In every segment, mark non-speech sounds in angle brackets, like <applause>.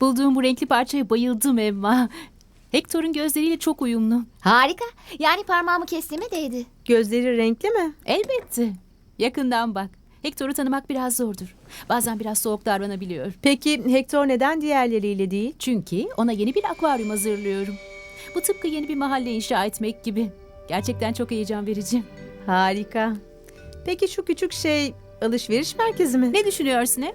Bulduğum bu renkli parçaya bayıldım Emma. Hector'un gözleriyle çok uyumlu. Harika. Yani parmağımı kestiğime değdi. Gözleri renkli mi? Elbette. Yakından bak. Hector'u tanımak biraz zordur. Bazen biraz soğuk davranabiliyor. Peki Hector neden diğerleriyle değil? Çünkü ona yeni bir akvaryum hazırlıyorum. Bu tıpkı yeni bir mahalle inşa etmek gibi. Gerçekten çok heyecan verici. Harika. Peki şu küçük şey alışveriş merkezi mi? Ne düşünüyorsun he?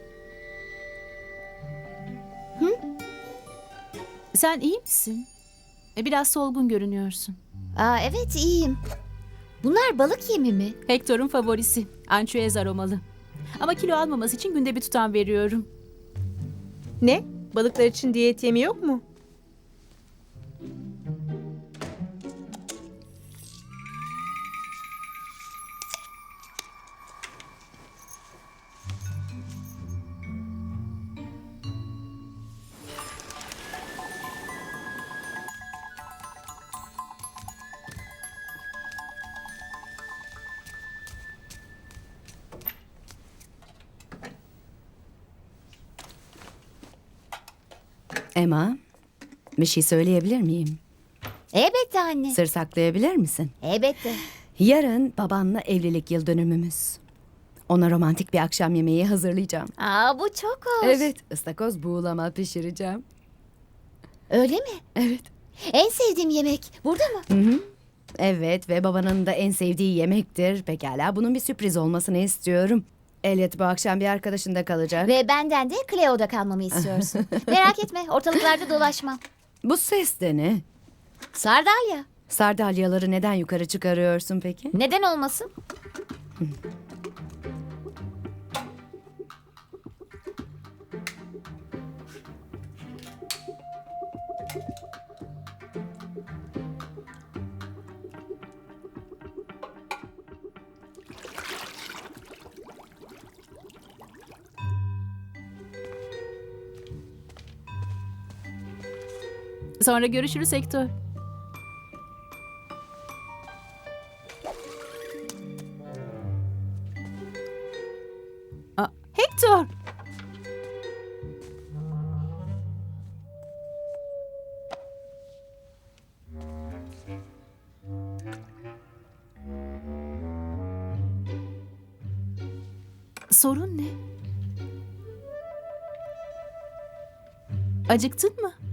Sen iyi misin? E, Biraz solgun görünüyorsun. Aa evet iyiyim. Bunlar balık yemi mi? Hector'un favorisi. Ançüez aromalı. Ama kilo almaması için günde bir tutam veriyorum. Ne? Balıklar için diyet yemi yok mu? Emma, bir şey söyleyebilir miyim? Elbette anne. Sır saklayabilir misin? Elbette. Yarın babanla evlilik yıl dönümümüz. Ona romantik bir akşam yemeği hazırlayacağım. Aa bu çok hoş. Evet, ıstakoz buğulama pişireceğim. Öyle mi? Evet. En sevdiğim yemek. Burada mı? Hı hı. Evet ve babanın da en sevdiği yemektir. Pekala bunun bir sürpriz olmasını istiyorum. Elliot bu akşam bir arkadaşında kalacak. Ve benden de Cleo'da kalmamı istiyorsun. <laughs> Merak etme ortalıklarda dolaşmam. Bu ses de ne? Sardalya. Sardalyaları neden yukarı çıkarıyorsun peki? Neden olmasın? Sonra görüşürüz Hector. Aa, Hector! Sorun ne? Acıktın mı?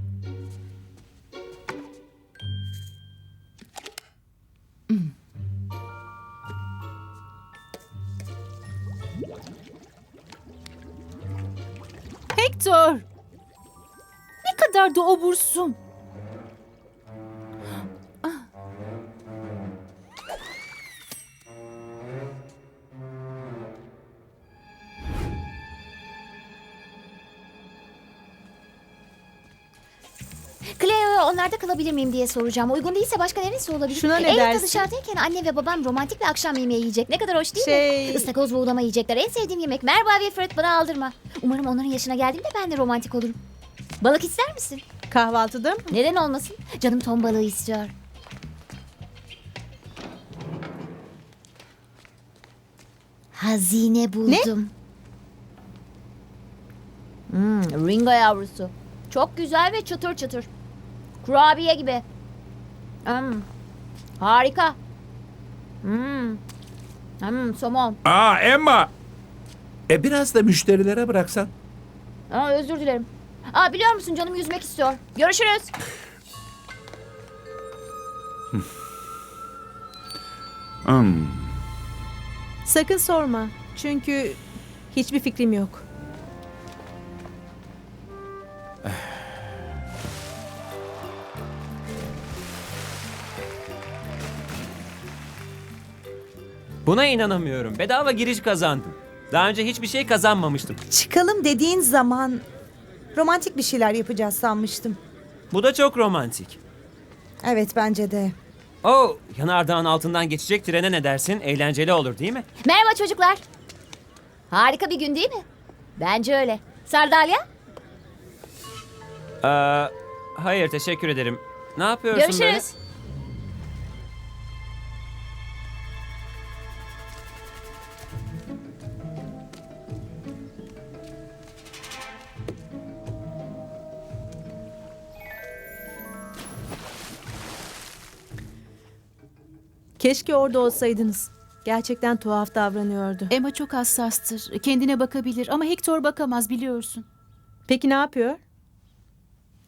Obursun. Cleo'ya onlarda kalabilir miyim diye soracağım. Uygun değilse başka neresi olabilir? Şuna ne Elliot'la dersin? dışarıdayken anne ve babam romantik bir akşam yemeği yiyecek. Ne kadar hoş değil Şey- mi? Istakoz buğulama yiyecekler. En sevdiğim yemek. Merhaba Wilfred bana aldırma. Umarım onların yaşına geldiğimde ben de romantik olurum. Balık ister misin? Kahvaltıda mı? Neden olmasın? Canım ton balığı istiyor. Hazine buldum. Hmm, ringo yavrusu. Çok güzel ve çıtır çıtır. Kurabiye gibi. Hmm, harika. Hmm. Hmm, somon. Aa Emma. E biraz da müşterilere bıraksan. Aa, özür dilerim. Aa, biliyor musun canım yüzmek istiyor. Görüşürüz. Hmm. Sakın sorma. Çünkü hiçbir fikrim yok. Buna inanamıyorum. Bedava giriş kazandım. Daha önce hiçbir şey kazanmamıştım. Çıkalım dediğin zaman romantik bir şeyler yapacağız sanmıştım. Bu da çok romantik. Evet bence de. Oh, yanardağın altından geçecek trene ne dersin? Eğlenceli olur değil mi? Merhaba çocuklar. Harika bir gün değil mi? Bence öyle. Sardalya, Ee, hayır teşekkür ederim. Ne yapıyorsun böyle? Keşke orada olsaydınız. Gerçekten tuhaf davranıyordu. Emma çok hassastır. Kendine bakabilir ama Hector bakamaz biliyorsun. Peki ne yapıyor?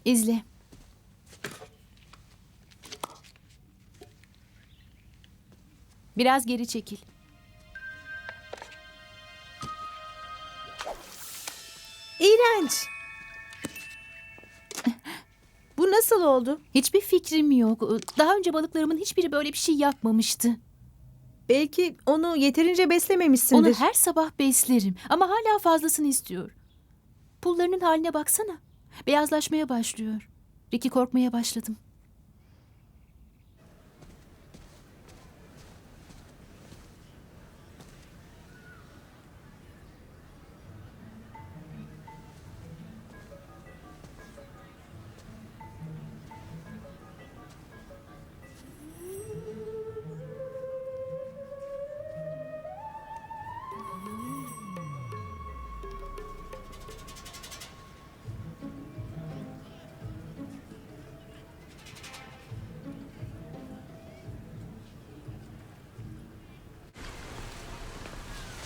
İzle. Biraz geri çekil. İğrenç. Nasıl oldu? Hiçbir fikrim yok. Daha önce balıklarımın hiçbiri böyle bir şey yapmamıştı. Belki onu yeterince Onu beslememişsindir. her sabah beslerim ama hala fazlasını istiyor. Pullarının haline baksana. Beyazlaşmaya başlıyor. Ricky korkmaya başladım.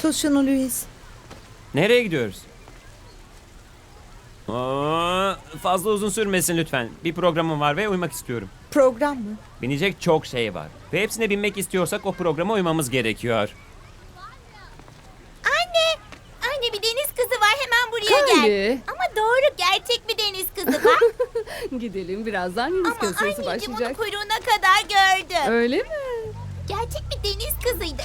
Tut şunu Louis. Nereye gidiyoruz? Aa, fazla uzun sürmesin lütfen. Bir programım var ve uymak istiyorum. Program mı? Binecek çok şey var. Ve hepsine binmek istiyorsak o programa uymamız gerekiyor. Anne! Anne bir deniz kızı var hemen buraya gel. Ama doğru gerçek bir deniz kızı var. <laughs> Gidelim birazdan deniz Ama gösterisi anneciğim onu başlayacak. kuyruğuna kadar gördüm. Öyle mi? Gerçek bir deniz kızıydı.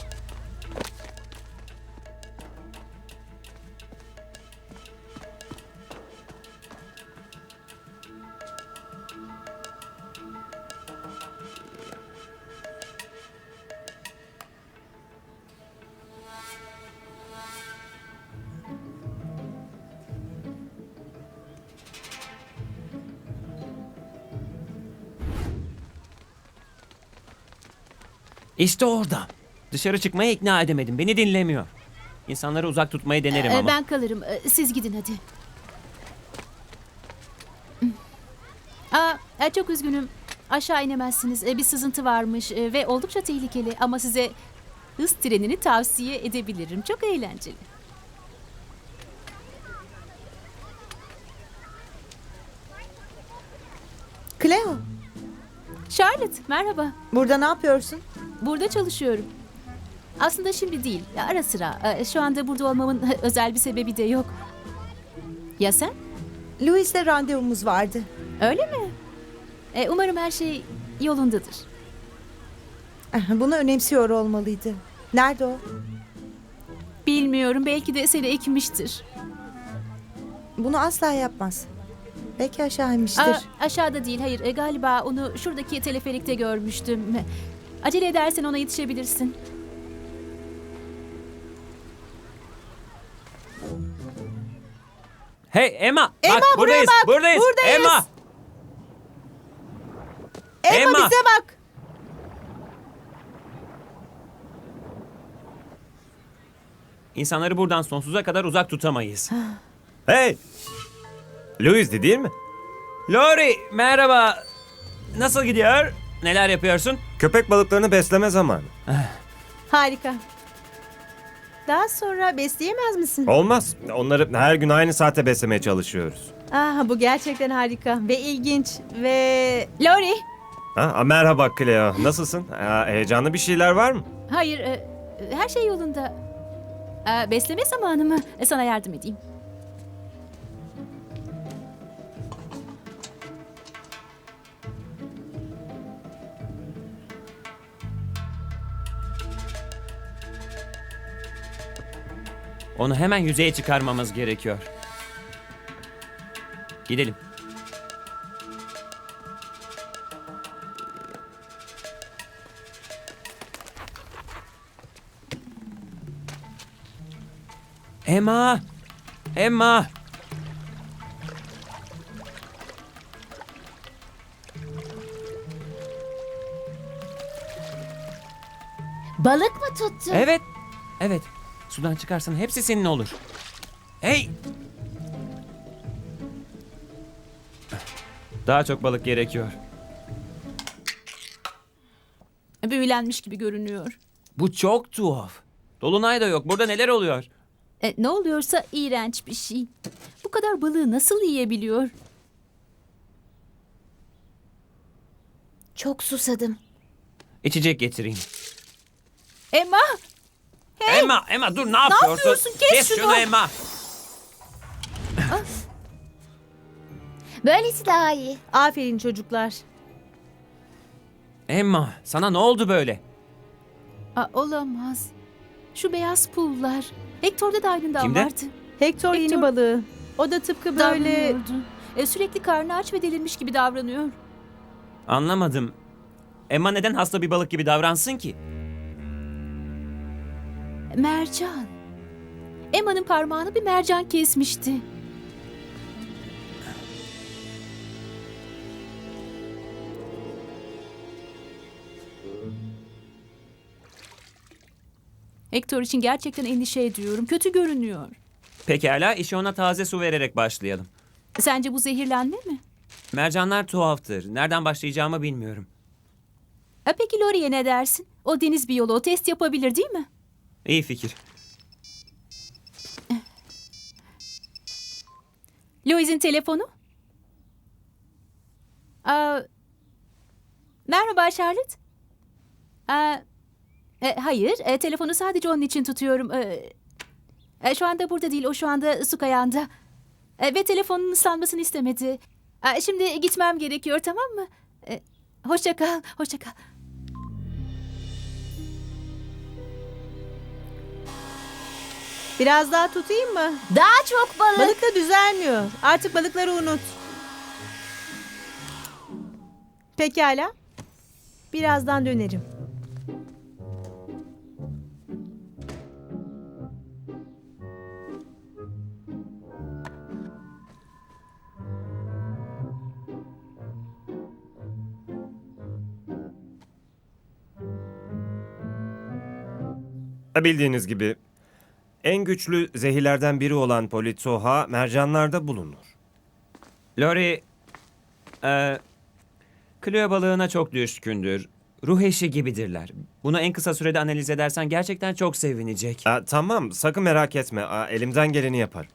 İşte orada. Dışarı çıkmaya ikna edemedim. Beni dinlemiyor. İnsanları uzak tutmayı denerim Ee, ama. Ben kalırım. Ee, Siz gidin hadi. Aa, e, çok üzgünüm. Aşağı inemezsiniz. Ee, Bir sızıntı varmış e, ve oldukça tehlikeli ama size hız trenini tavsiye edebilirim. Çok eğlenceli. Cleo, Charlotte, merhaba. burada ne yapıyorsun? Burada çalışıyorum. Aslında şimdi değil, ara sıra. Ee, Şu anda burada olmamın <laughs> özel bir sebebi de yok. Ya sen? Louis'le randevumuz vardı. Öyle mi? Ee, Umarım her şey yolundadır. Bunu önemsiyor olmalıydı. Nerede o? Bilmiyorum, belki de seni ekmiştir. Bunu asla yapmaz. Belki aşağı inmiştir. Aa, aşağıda değil, hayır. E, galiba onu şuradaki teleferikte görmüştüm. Acele edersen ona yetişebilirsin. Hey Emma! Emma, bak, buraya buradayız, bak, buradayız. buradayız. Emma! Emma, Emma! bize bak. İnsanları buradan sonsuza kadar uzak tutamayız. Hey! Louis'di değil mi? Lori, merhaba. Nasıl gidiyor? Neler yapıyorsun? Köpek balıklarını besleme zamanı. Harika. Daha sonra besleyemez misin? Olmaz. Onları her gün aynı saate beslemeye çalışıyoruz. Ah, bu gerçekten harika ve ilginç ve Lori! Ha, merhaba Cleo. Nasılsın? Ha, heyecanlı bir şeyler var mı? Hayır, e, her şey yolunda. E, besleme zamanı mı? E, sana yardım edeyim. Onu hemen yüzeye çıkarmamız gerekiyor. Gidelim. Emma! Emma! Balık mı tuttu? Evet. Evet. Sudan çıkarsan hepsi senin olur. Hey! Daha çok balık gerekiyor. Büyük zehirlenmiş gibi görünüyor. Bu çok tuhaf. Dolunay da yok. Burada neler oluyor? E, ne oluyorsa iğrenç bir şey. Bu kadar balığı nasıl yiyebiliyor? Çok susadım. İçecek getireyim. Emma! Emma, Emma dur ne yapıyorsun? yapıyorsun? Kes şunu. şunu. Emma. Böylesi daha iyi. Aferin çocuklar. Emma, sana ne oldu böyle? Aa, olamaz. Şu beyaz pullar. Hector'da da aynından Kimde? vardı. Hector yeni Hector- balığı. O da tıpkı böyle... Davranıyordu. E, sürekli karnı aç ve delirmiş gibi davranıyor. Anlamadım. Emma neden hasta bir balık gibi davransın ki? Mercan. Emma'nın parmağını bir mercan kesmişti. Hector için gerçekten endişe ediyorum. Kötü görünüyor. Pekala, işe ona taze su vererek başlayalım. Sence bu zehirlenme mi? Mercanlar tuhaftır. Nereden başlayacağımı bilmiyorum. E peki Lori'ye ne dersin? O deniz biyoloğu test yapabilir değil mi? İyi fikir. Louise'in telefonu? Aa, merhaba Charlotte. Aa, e, hayır, e, telefonu sadece onun için tutuyorum. E, e, şu anda burada değil, o şu anda su kayağında. E, ve telefonun ıslanmasını istemedi. E, şimdi gitmem gerekiyor, tamam mı? E, hoşça kal, hoşça kal. Biraz daha tutayım mı? Daha çok balık. Balık da düzelmiyor. Artık balıkları unut. Pekala. Birazdan dönerim. Bildiğiniz gibi en güçlü zehirlerden biri olan politoha mercanlarda bulunur. Lori, e, Cleo balığına çok düşkündür. Ruh eşi gibidirler. Bunu en kısa sürede analiz edersen gerçekten çok sevinecek. Aa, tamam sakın merak etme Aa, elimden geleni yapar.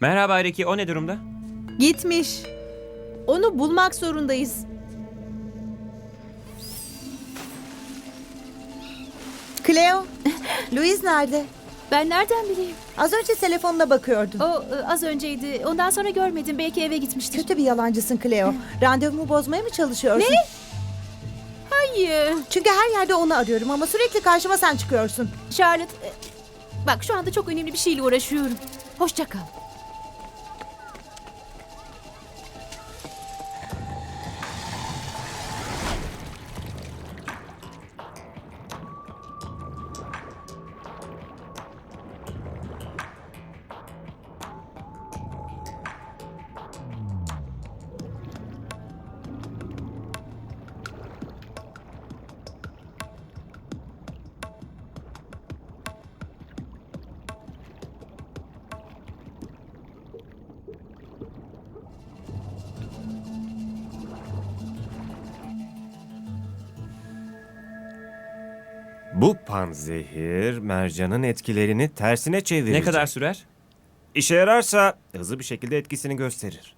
Merhaba Ricky, o ne durumda? Gitmiş. Onu bulmak zorundayız. Cleo, Louise nerede? Ben nereden bileyim? Az önce telefonuna bakıyordum. O e, az önceydi. Ondan sonra görmedim. Belki eve gitmiştir. Kötü bir yalancısın Cleo. Randevumu bozmaya mı çalışıyorsun? Ne? Hayır. Çünkü her yerde onu arıyorum ama sürekli karşıma sen çıkıyorsun. Charlotte, e, bak şu anda çok önemli bir şeyle uğraşıyorum. Hoşça kal. Bu panzehir mercanın etkilerini tersine çevirecek. Ne kadar sürer? İşe yararsa hızlı bir şekilde etkisini gösterir.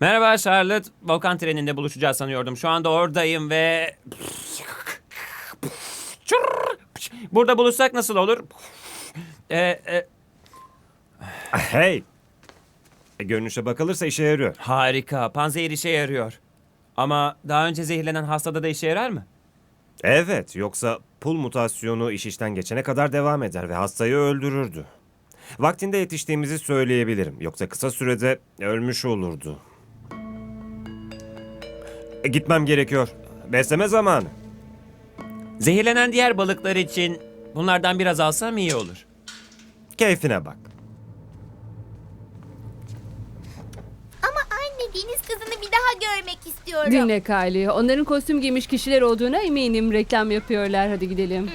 Merhaba Charlotte. Volkan treninde buluşacağız sanıyordum. Şu anda oradayım ve... Burada buluşsak nasıl olur? Ee, e, Hey! E, Görünüşe bakılırsa işe yarıyor. harika. Panzehir işe yarıyor. Ama daha önce zehirlenen hastada da işe yarar mı? Evet, yoksa pul mutasyonu iş işten geçene kadar devam eder ve hastayı öldürürdü. Vaktinde yetiştiğimizi söyleyebilirim. Yoksa kısa sürede ölmüş olurdu. E, gitmem gerekiyor. Besleme zamanı. Zehirlenen diğer balıklar için bunlardan biraz alsam iyi olur. Keyfine bak. Ama anne deniz kızını bir daha görmek istiyorum. Dinle Kylie. Onların kostüm giymiş kişiler olduğuna eminim. Reklam yapıyorlar. Hadi gidelim.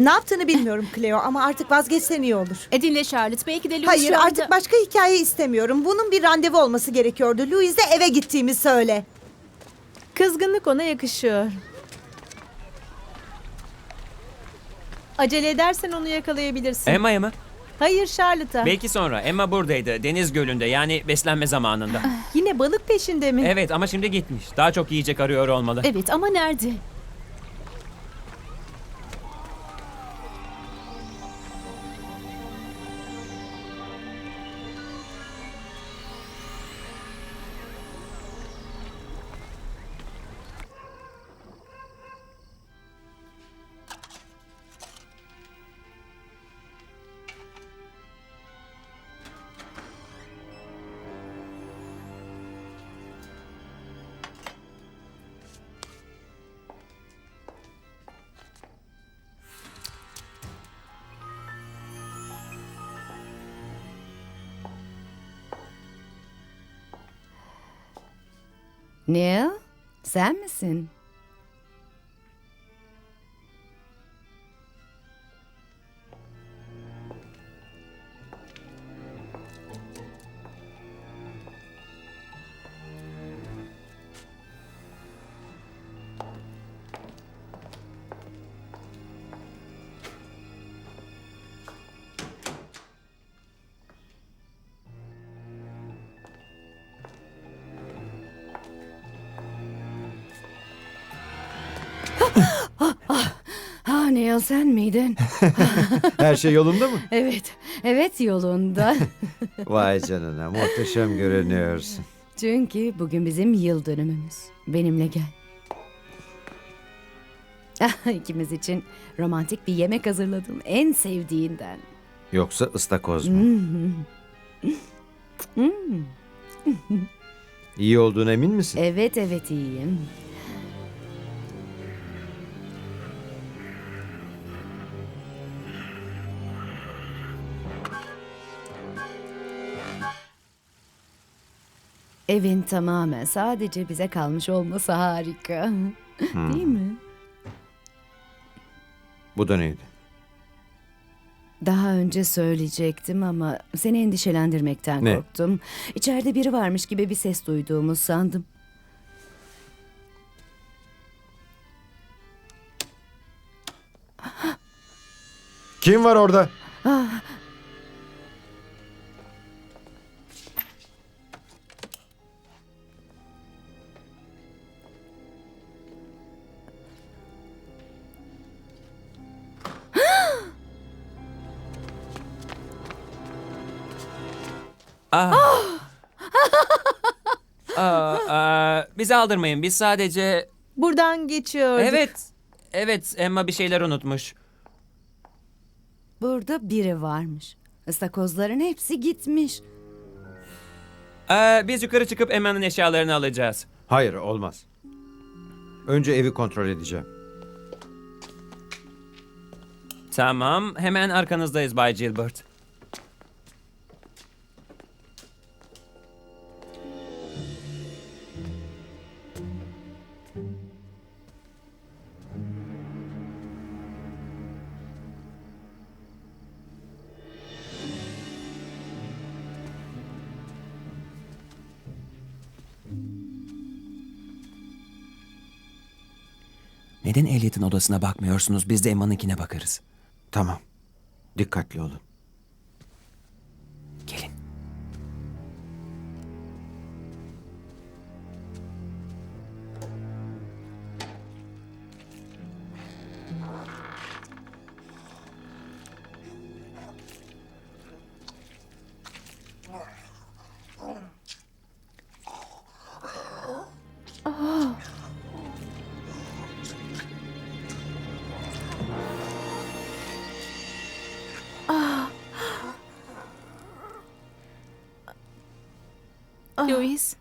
Ne yaptığını bilmiyorum Cleo ama artık vazgeçsen iyi olur. E dinle Charlotte. Belki de Louis Hayır şu anda... artık başka hikaye istemiyorum. Bunun bir randevu olması gerekiyordu. Louis'e eve gittiğimi söyle. Kızgınlık ona yakışıyor. Acele edersen onu yakalayabilirsin. Emma'ya mı? Hayır Charlotte'a. Belki sonra. Emma buradaydı. Deniz gölünde yani beslenme zamanında. Yine balık peşinde mi? evet ama şimdi gitmiş. Daha çok yiyecek arıyor olmalı. Evet ama nerede? Neil, sen misin? Neil sen miydin? <laughs> Her şey yolunda mı? evet, evet yolunda. <laughs> Vay canına muhteşem görünüyorsun. Çünkü bugün bizim yıl dönümümüz. Benimle gel. Ah, İkimiz için romantik bir yemek hazırladım. En sevdiğinden. Yoksa ıstakoz mu? <laughs> Hmm. İyi olduğuna emin misin? Evet evet iyiyim. Evin tamamen sadece bize kalmış olması harika. Değil mi? Bu da neydi? Daha önce söyleyecektim ama seni endişelendirmekten Ne? korktum. İçeride biri varmış gibi bir ses duyduğumu sandım. Kim var orada? Ah. Aa, aa, bizi aldırmayın. Biz sadece... Buradan geçiyorduk. Evet. Evet Emma bir şeyler unutmuş. Burada biri varmış. Istakozların hepsi gitmiş. Aa, biz yukarı çıkıp Emma'nın eşyalarını alacağız. Hayır olmaz. Önce evi kontrol edeceğim. Tamam. Hemen arkanızdayız Bay Gilbert. Neden Elliot'ın odasına bakmıyorsunuz? Biz de Emma'nınkine bakarız. Tamam. Dikkatli olun. Louis.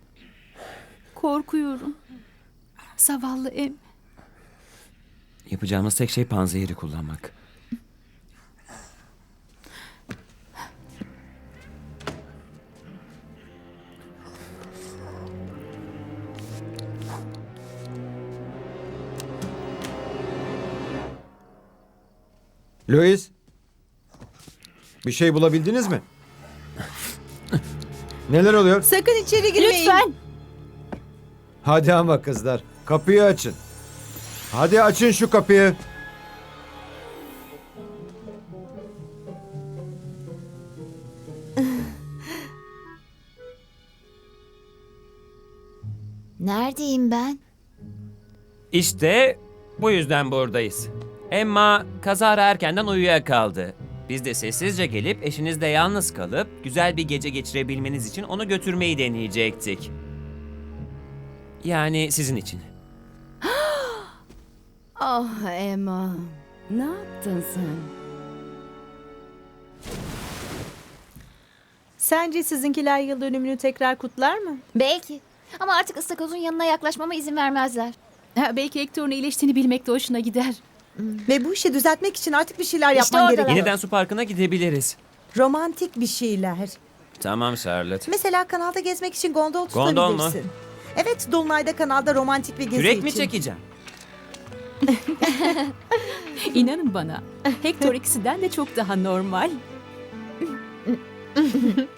Korkuyorum. Zavallı em. Yapacağımız tek şey panzehiri kullanmak. Louis. Bir şey bulabildiniz mi? Neler oluyor? Sakın içeri girmeyin. Lütfen. Hadi ama kızlar. Kapıyı açın. Hadi açın şu kapıyı. Neredeyim ben? İşte bu yüzden buradayız. Emma kazara erkenden uyuyakaldı. Biz de sessizce gelip eşinizle yalnız kalıp güzel bir gece geçirebilmeniz için onu götürmeyi deneyecektik. Yani sizin için. <gasps> Ah Emma. Ne yaptın sen? Sence sizinkiler yıl dönümünü tekrar kutlar mı? Belki. Ama artık ıstakozun yanına yaklaşmama izin vermezler. Ha, belki Hector'un iyileştiğini bilmek de hoşuna gider. Ve bu işi düzeltmek için artık bir şeyler İşte yapman oradalar. gerekiyor. Yeniden su parkına gidebiliriz. Romantik bir şeyler. Tamam Charlotte. Mesela kanalda gezmek için gondol Gondol mu? tutabilirsin. Evet, Dolunay'da kanalda romantik bir gezi Kürek için. mi çekeceğim? <laughs> İnanın bana. Hector ikisinden de çok daha normal. <laughs>